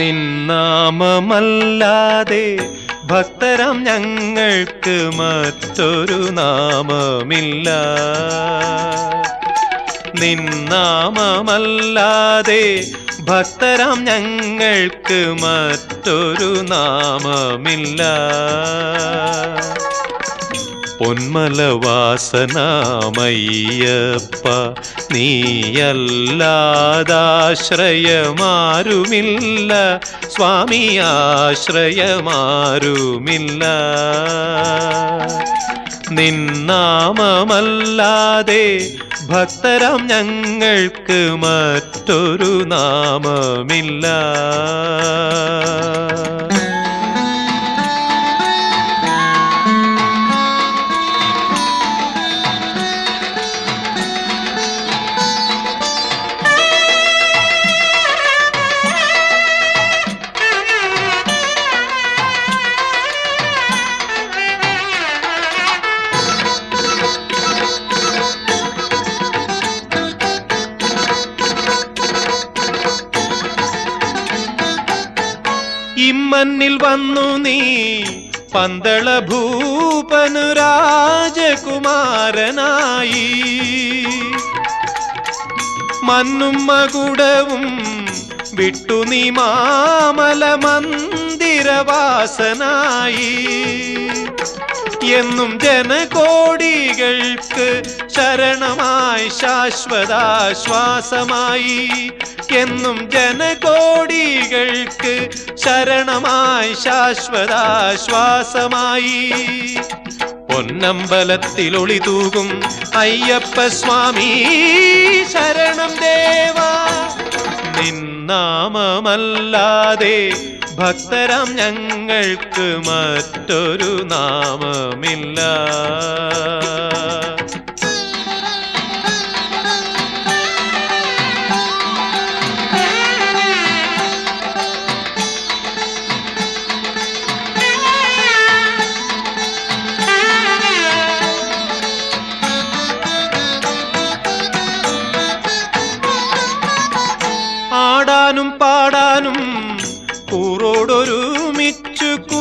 നിന്നാമമല്ലാതെ ഭക്തരാം ഞങ്ങൾക്ക് മറ്റൊരു നാമമില്ല. നിന്നാമമല്ലാതെ ഭക്തരാം ഞങ്ങൾക്ക് മറ്റൊരു നാമമില്ല. പൊന്മലവാസനാമയ്യപ്പ നീയല്ലാതാശ്രയമാരുമില്ല സ്വാമി ആശ്രയമാരുമില്ല നിന്നാമമല്ലാതെ ഭക്തരാം ഞങ്ങൾക്ക് മറ്റൊരു നാമമില്ല. ഇമ്മന്നിൽ വന്നു നീ. പന്തള ഭൂപനു രാജകുമാരനായി മണ്ണും മകുടവും വിട്ടു നീ മാമല മന്ദിരവാസനായി. എന്നും ജനകോടികൾക്ക് ശരണമായി ശാശ്വതാശ്വാസമായി. എന്നും ജനകോടികൾക്ക് ശരണമായി ശാശ്വതാശ്വാസമായി. പൊന്നമ്പലത്തിൽ ഒളി തൂകും അയ്യപ്പ സ്വാമി. ശരണം ദേവാ നിന്നാമമല്ലാതെ ഭക്തരാം ഞങ്ങൾക്ക് മറ്റൊരു നാമമില്ല.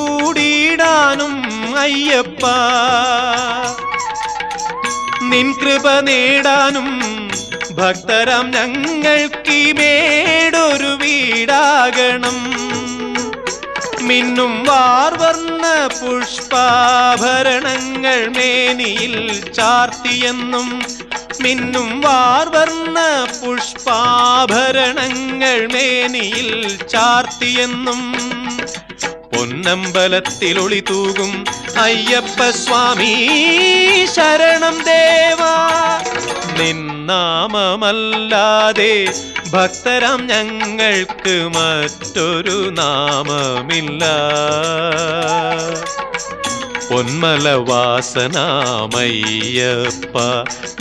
കൂടിയിടാനും അയ്യപ്പ. നിൻ കൃപ നേടാനും ഭക്തരാം ഞങ്ങൾക്ക് മേടൊരു വീടാകണം. മിന്നും വാർവർണ പുഷ്പാഭരണങ്ങൾ മേനിയിൽ ചാർത്തിയെന്നും മിന്നും വാർവർണ പുഷ്പാഭരണങ്ങൾ മേനിയിൽ ചാർത്തിയെന്നും പൊന്നമ്പലത്തിൽ ഒളി തൂകും അയ്യപ്പ സ്വാമി ശരണം ദേവാ. നിന്നാമമല്ലാതെ ഭക്തരാം ഞങ്ങൾക്ക് മറ്റൊരു നാമമില്ല. പൊന്മലവാസനാമയ്യപ്പ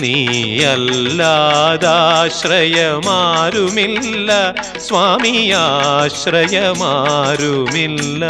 നീയല്ലാതാശ്രയമാരുമില്ല. സ്വാമി ആശ്രയമാരുമില്ല